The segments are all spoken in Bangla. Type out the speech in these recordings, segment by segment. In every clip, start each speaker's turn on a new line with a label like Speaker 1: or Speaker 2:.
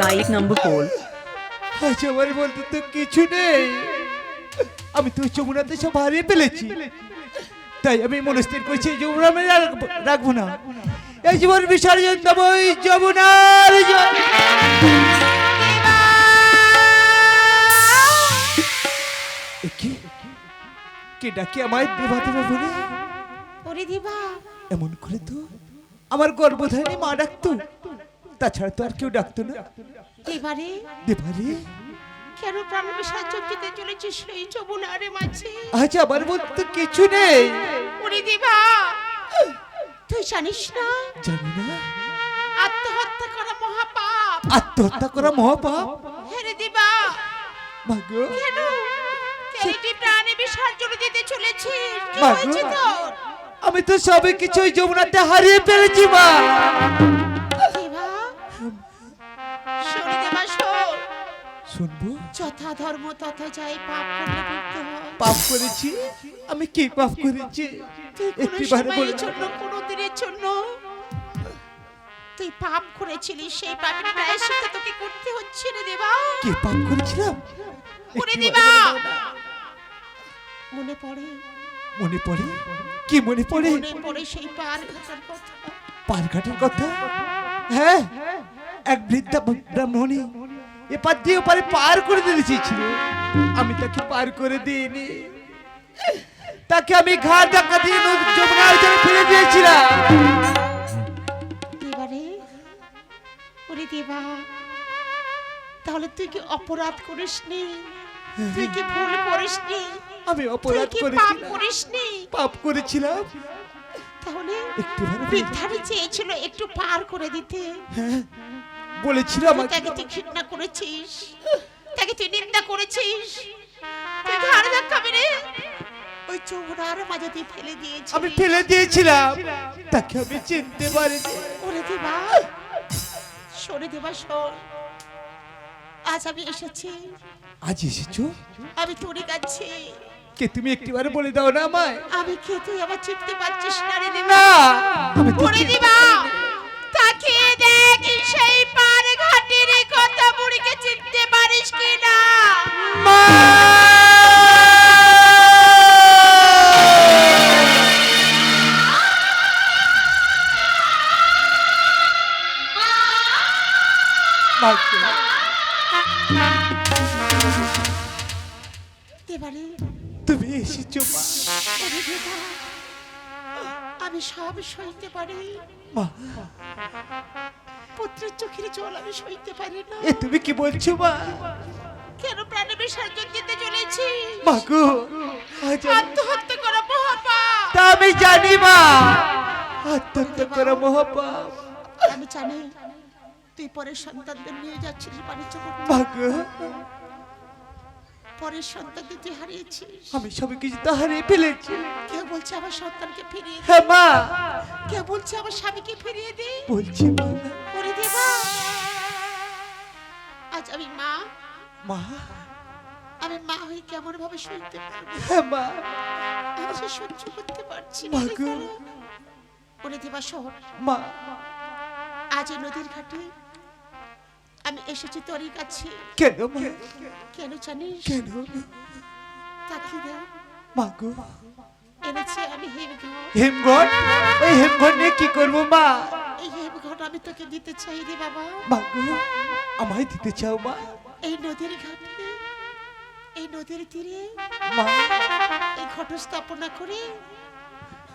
Speaker 1: try number four.
Speaker 2: আজ আমার বলতে তো কিছু নেই। আমি তো যমুনাতে সব হারিয়ে ফেলেছি। তাই আমি মনস্থির করছি যমুনা আমি রাখবো- রাখব না। এই জীবন বিসর্জন দেবো যমুনার। কি? কে ডাকে আমায় দেবা দেবা বলে?
Speaker 3: ওরে দিবা।
Speaker 2: এমন করে তো। আমার গর্ভধারী মা ডাকতো। তাছাড়া তো আর কেউ ডাকতো না।
Speaker 3: এবারে
Speaker 2: দেবারে।
Speaker 3: কেন প্রাণ বিসর্জন দিতে চলেছিস সেই যমুনারে মাঝে?
Speaker 2: আজ আমার বলতে কিছু নেই।
Speaker 3: ওরে দিবা তুই জানিস না?
Speaker 2: জানি না।
Speaker 3: আত্মহত্যা করা মহাপাপ।
Speaker 2: আত্মহত্যা করা মহাপাপ।
Speaker 3: হেরে দিবা
Speaker 2: মাগো
Speaker 3: কেন? কেনটি প্রাণে বিসর্জন দিতে চলেছিস কি। হয়েছে তোর?
Speaker 2: আমি তো সবে কিছু যমুনাতে হারিয়ে ফেলেছি মা। শুনব?
Speaker 3: যথা ধর্ম তথা যাই পাপ করলে মুক্ত হয়
Speaker 2: পাপ করেছি? আমি কি পাপ করেছি? একটিবারে বলে
Speaker 3: জন্য কোনো দিনের জন্য। তুই পাপ করেছিলিস সেই পাপের প্রায়শ্চিত্ত তোকে করতে হচ্ছে রে দেবা।
Speaker 2: কি পাপ করেছিলাম?
Speaker 3: করে দিবা। মনে পড়ে?
Speaker 2: মনে পড়ে? কি মনে পড়ে?
Speaker 3: মনে পড়ে সেই পার ঘাটার কথা।
Speaker 2: পারঘাটের কথা? হ্যাঁ। এক বৃদ্ধা ব্রাহ্মণী এপার দিয়ে ওপারে পার করে দিতে চেয়েছিল আমি তাকে পার করে দিইনি। তাকে আমি ঘাট ধাক্কা দিয়ে যমুনার জলে ফেলে দিয়েছিলাম।
Speaker 3: এবারে ওরে দেবা তাহলে তুই কি অপরাধ করিসনি? তুই কি ভুল করিসনি?
Speaker 2: আমি
Speaker 3: তুই
Speaker 2: অপরাধ
Speaker 3: কি পাপ
Speaker 2: করেছিলাম
Speaker 3: করিসনি?
Speaker 2: পাপ করেছিলাম।
Speaker 3: তাহলে
Speaker 2: একটু
Speaker 3: বৃদ্ধারে চেয়েছিল একটু পার করে দিতে।
Speaker 2: হ্যাঁ। বলেছিল আমাকে।
Speaker 3: তাকে তুই ঘৃণা করেছিস? তাকে তুই নিন্দা করেছিস? তুই ঘাড় ধাক্কা মেরে ওই চৌড়ার মাঝে তুই ফেলে দিয়েছিস
Speaker 2: আমি ফেলে দিয়েছিলাম। তাকে আমি চিনতে পারিনি।
Speaker 3: ওরে দেবা সরে দেবা শোন আজ আমি এসেছি।
Speaker 2: আজ এসেছ?
Speaker 3: আমি তোরে কাছে
Speaker 2: কে তুমি একটিবার বলে দাও না আমায়।
Speaker 3: আমি কে তুই আমার চিনতে পারছিস না রে দেবা।
Speaker 2: আমি তো
Speaker 3: ওরে দেবা।
Speaker 2: মাকে,
Speaker 3: দেবারে
Speaker 2: তুমি এসেছ মা।
Speaker 3: ওরে দেবা আমি সব সইতে পারি।
Speaker 2: মা।
Speaker 3: পুত্রের চোখের জল আমি সইতে পারি না।
Speaker 2: এ তুমি কি বলছো মা?
Speaker 3: কেন প্রাণে বিসর্জন দিতে চলেছি?
Speaker 2: মাগো আজ আমি-
Speaker 3: আত্মহত্যা করা মহাপাপ।
Speaker 2: তা আমি জানি মা। আত্মহত্যা করা মহাপাপ।
Speaker 3: আমি জানি তুই পরের সন্তানদের নিয়ে যাচ্ছিস বাণিজ্য করতে পরের সন্তানদের তুই হারিয়েছিস।
Speaker 2: আমি সব কিছু তো হারিয়ে ফেলেছি।
Speaker 3: কেউ বলছে আমার সন্তানকে ফিরিয়ে দে।
Speaker 2: হ্যাঁ মা।
Speaker 3: কেউ বলছে আমার স্বামীকে ফিরিয়ে দে।
Speaker 2: বলছি মা।
Speaker 3: করে দেবা আজ আমি মা।
Speaker 2: মা?
Speaker 3: আমি মা হয়ে কেমন ভাবে শুনতে পারব?
Speaker 2: হ্যাঁ মা।
Speaker 3: আমি সে সহ্য করতে পারছি না রে
Speaker 2: গো।
Speaker 3: কারও। ওরে দেবা শহর
Speaker 2: মা।
Speaker 3: আজ এই নদীর ঘাটে আমি এসেছি তোরই কাছে।
Speaker 2: কেন
Speaker 3: কেন জানিস?
Speaker 2: কেন
Speaker 3: তাকিয়ে দে।
Speaker 2: মাগো
Speaker 3: এনেছি আমি হেমঘাট
Speaker 2: হেমঘট ওই হেমঘট নিয়ে কি করব মা?
Speaker 3: এই হেমঘাট আমি তোকে দিতে চাই রে বাবা।
Speaker 2: মাগো আমায় দিতে চাও মা?
Speaker 3: এই নদীর ঘাটে এই নদীর তীরে
Speaker 2: মা।
Speaker 3: এই ঘট স্থাপনা করে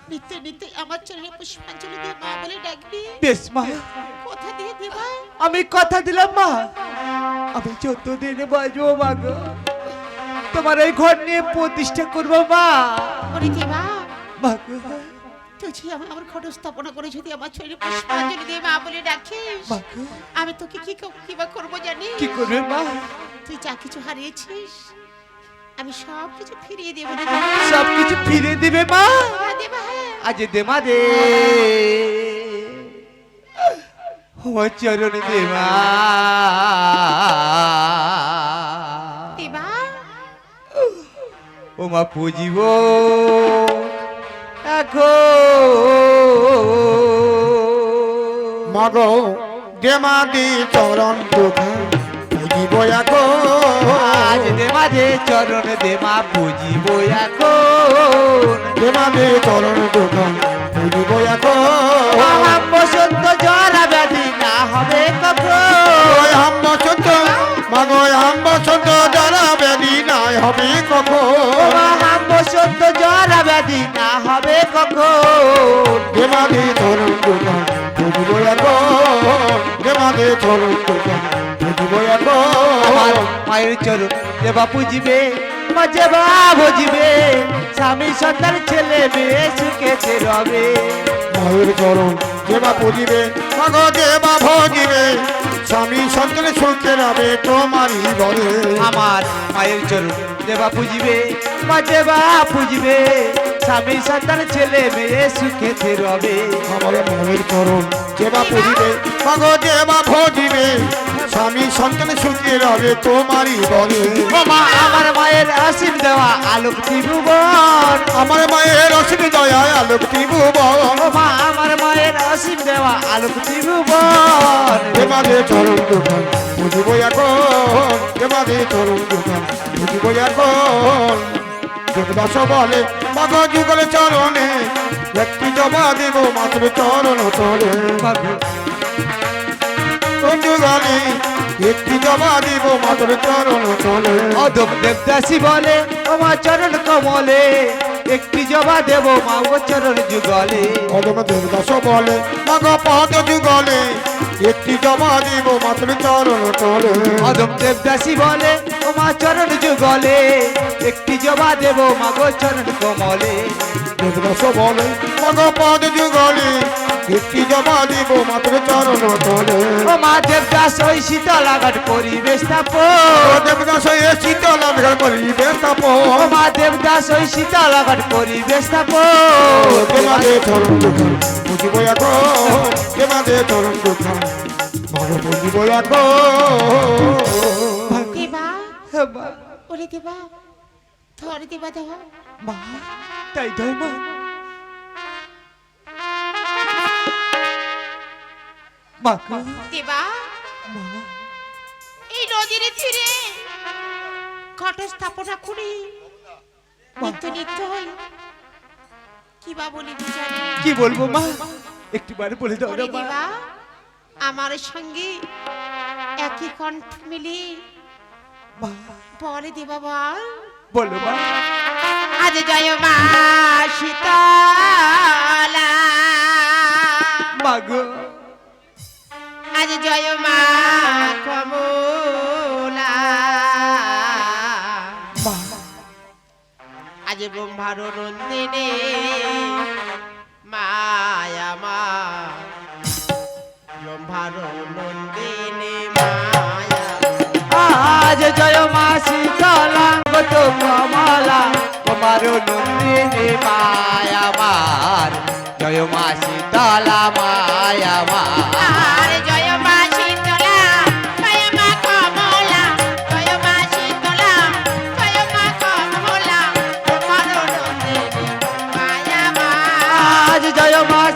Speaker 3: নিত্যে নিত্যে আমার চরণে পুষ্পাঞ্জলি দিয়ে মা বলে ডাকবি।
Speaker 2: বেশ মা।
Speaker 3: কথা দিয়ে দেবা
Speaker 2: আমি কথা দিলাম মা। আমি চোদ্দ যতদিন বাজবো মাগো তোমার ওই ঘর নিয়ে প্রতিষ্ঠা করব মা।
Speaker 3: করে দেবা
Speaker 2: মাগো
Speaker 3: তুই যদি আমার আমার ঘট স্থাপনা করে যদি আমার চরণে পুষ্পাঞ্জলি দিয়ে মা বলে ডাকিস আমি তোকে কি ক- করব জানি
Speaker 2: কি করবে মা?
Speaker 3: তুই যা কিছু হারিয়েছিস আমি সব কিছু ফিরিয়ে দেবো।
Speaker 2: সব কিছু ফিরে দিবে মা?
Speaker 3: দেবা হ্যাঁ।
Speaker 2: আজ দে মা দে। ও চরণ দে মা।
Speaker 3: দেবা?
Speaker 2: ও মা পুজিব। এখন
Speaker 4: মাগো
Speaker 1: দেমাদি চরণ দুঃখা বুঝিব এখন।
Speaker 2: আজ দে চরণ দে মা বুঝিব এখন।
Speaker 1: দেমাদি চরণ দুঃখা বুঝিব এখন।
Speaker 2: আহাম বসন্ত জরা ব্যাধি না হবে কখন?
Speaker 1: হাম বসন্ত মাগো হাম বসন্ত যারা ব্যাধি নাই হবে কখন?
Speaker 2: আহাম বসন্ত জরা ব্যাধি না হবে কখন?
Speaker 1: দেমাদি চরণ
Speaker 2: মায়ের চরণ দেবা পুজিবে মাঝে বা ভজিবে স্বামী সন্তান ছেলে মেয়ে সুখেতে রবে।
Speaker 1: মায়ের চরণ দেবা পুজিবে মাগো দেবা ভজিবে স্বামী সন্তান সুখে রবে তোমারই বলে
Speaker 2: আমার মায়ের চরণ দেবা পুজিবে মাঝে বা পুজিবে স্বামী সন্তান ছেলে মেয়ে সুখেতে রবে।
Speaker 1: আমার মায়ের চরণ দেবা পুজিবে মাগো দেবা ভজিবে স্বামী সন্তান সুখে রবে তোমারই বলে
Speaker 2: আমার মায়ের আসিম দেওয়া আলোক ত্রিভুবন।
Speaker 1: আমার মায়ের অসীম দয়ায় আলোক ত্রিভুবন।
Speaker 2: মা আমার মায়ের আসিম দেওয়া আলোক ত্রিভুবন।
Speaker 1: দেবাদে চরণ দোকান বুঝিব এখন। দেবাদে চরণ দোকান বুঝিব এখন। দেবদাস বলে মগ যুগল চরণে ব্যক্তি জমা দেব মাত্র চরণ তলে যুগলে ব্যক্তি জমা দেব মাত্র চরণ তলে।
Speaker 2: অদম দেবদাসী বলে ওমা চরণ কমলে একটি জবা দেব মা ও চরণ যুগলে।
Speaker 1: অদম দেবদাস বলে মগ পদ যুগলে একটি জমা দেব মাত্র চরণ তলে।
Speaker 2: অদম দেবদাসী বলে ওমা চরণ যুগলে একটি জবা দেব মা গো চরণ কমলে।
Speaker 1: দেবদাস বলে মগ পদ যুগলে একটি জমা দিব মাত্র চরণ তলে।
Speaker 2: ও মা দেবদাস ওই শীতলাঘাট পরিবেশ তাপ
Speaker 1: ও দেবদাস এ শীতল আবিষ্কার করিবে তাপ
Speaker 2: ও মা দেবদাস ওই শীতলাঘাট পরিবেশ তাপ
Speaker 1: দেবাদে চরণ দুখান বুঝিব এখন দেবাদে চরণ দুখান মগ বুঝিব এখন
Speaker 3: দেবা ওরে দেবা ধর দেবা দেহ
Speaker 2: মা তাই তাই মা।
Speaker 3: দেবা এই নদীর তীরে ঘট স্থাপনা করি। নিত্য নিত্য হই। কি বা বলি জানি
Speaker 2: কি বলব মা? একটিবার বলে দাও না মা।
Speaker 3: আমার সঙ্গে একই কণ্ঠ মিলি। বলে দেবা বল।
Speaker 2: বলো মা।
Speaker 3: আজ জয় মা শীতলা।
Speaker 2: মা গো।
Speaker 3: আজ জয় মা কমলা। আজ ব্রহ্মার নন্দিনে মায়া মা। ব্রহ্মার নন্দিনে মায়া
Speaker 2: আজ জয় মা শীতলা গত কমলা। তোমার নন্দিনী মায়ামার জয় মা শীতলা
Speaker 3: জয় মা।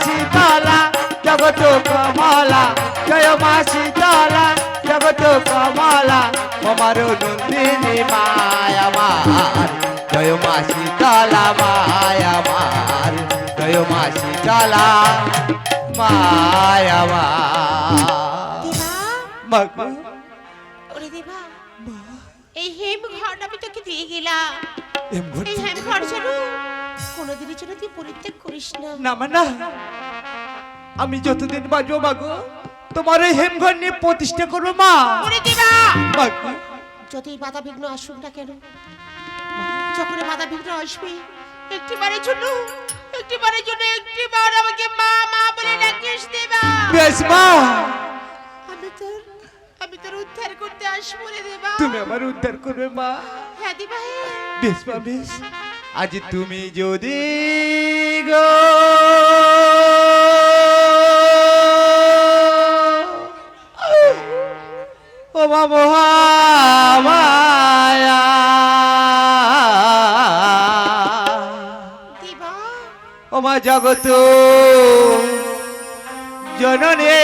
Speaker 3: শীতলা
Speaker 2: জগত কমলা। জয় মা শীতলা জগত কমলা। তোমার নন্দিনী মায়ামার জয় মা শীতলা মায়ামার জয় মা শীতলা মায়ামার
Speaker 3: দেবা?
Speaker 2: মা। গো,
Speaker 3: ওরে দেবা?
Speaker 2: মা,
Speaker 3: এই হেম ঘরটা আমি তোকে দিয়ে গেলাম। এই হেম ঘর যেন জন্য তুই পরিত্যাগ করিস না।
Speaker 2: না মা না। আমি যতদিন বাজবো মাগো তোমার এই হেমঘর নিয়ে প্রতিষ্ঠা করব মা।
Speaker 3: ওরে দেবা।
Speaker 2: মাগো,
Speaker 3: যতই বাধা বিঘ্ন আসুক না কেন যখন বাধা বিঘ্ন আসবে একটিবারের জন্য একটিবারের জন্য একটিবার আমাকে মা মা বলে ডাকিস দেবা।
Speaker 2: বেশ মা।
Speaker 3: আমি তোর আমি তোর উদ্ধার করতে আসব রে দেবা।
Speaker 2: তুমি আমার উদ্ধার করবে মা।
Speaker 3: হ্যাঁ দেবা হ্যাঁ।
Speaker 2: বেশ মা বেশ। আজ তুমি যদি গো ও মা
Speaker 3: দেবা?
Speaker 2: ও মা জগত জননে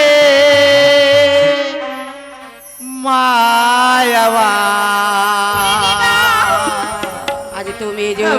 Speaker 2: মায়াবা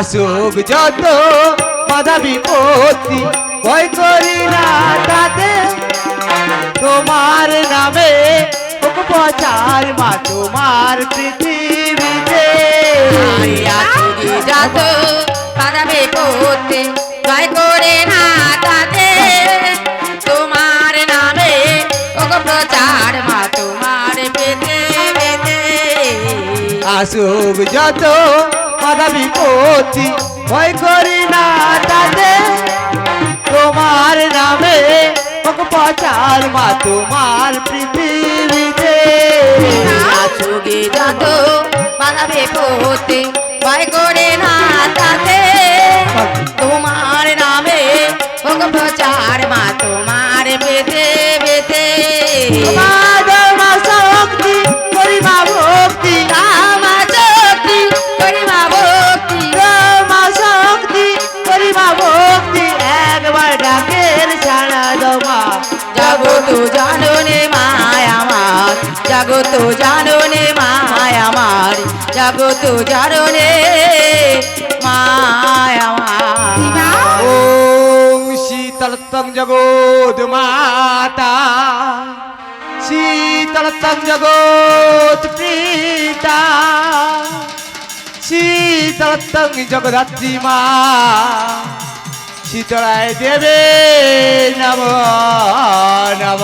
Speaker 2: আসুক যত বাধা বিপত্তি ভয় করি না তাতে। তোমার নামে হোক প্রচার মা তোমার পৃথিবীতে।
Speaker 5: আইয়া যত বাধাবে পড়তে ভয় করে না তাতে। তোমার নামে ওগো প্রচার মা তোমার পেতে
Speaker 2: আসুক যত বাধা বিপত্তি ভয় করি না তাতে। তোমার নামে হোক প্রচার মা তোমার পৃথিবীতে।
Speaker 5: নাচুগে যত বাধাবে পড়তে ভয় করে না তাতে। তোমার নামে প্রচার জগত জাননে মায় আমার, জগত জাননে মায় আমার।
Speaker 2: ওম শীতলতং জগৎ মাতা শীতলতং জগৎ পিতা শীতলতং জগদ্ধাত্রী মা, শীতলায় দেবে নম নম।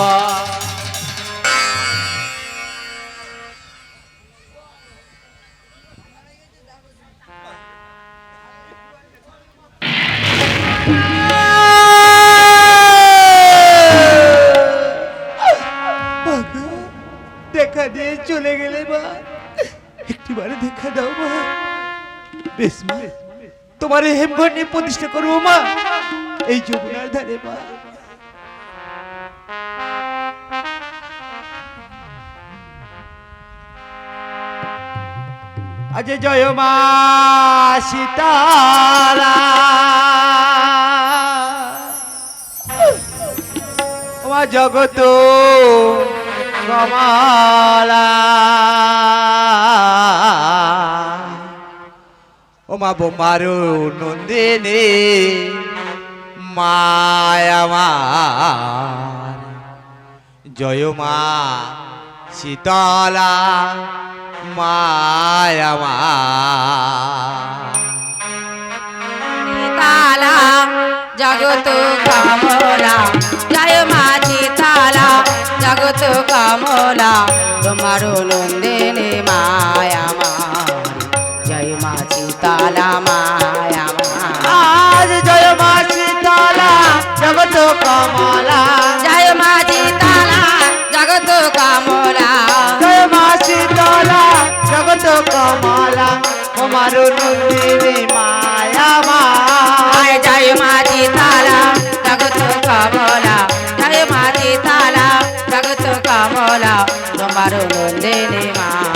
Speaker 2: এই হেমঘর নিয়ে প্রতিষ্ঠা করব মা। এই যমুনার ধারে মা। আজ জয় মা সীতারা। জগত কমালা ও মা বোমারু নন্দিনী মায়ামার জয় মা শীতলা মায়ামার
Speaker 5: তালা জগত কামলা। জয় মাঝি তালা জগত কামলা। তোমার নন্দিনী, মায়া
Speaker 2: কমলা।
Speaker 5: জয় মাঝি তালা জগত কামলা।
Speaker 2: জয় মা শীতলা জগত কমলা। তোমার নন্দিনী মায়ামা
Speaker 5: আয় জয় মাঝি তালা জগত কামলা। জয় মাঝি তালা জগত কামলা। তোমার নন্দিনী মায়া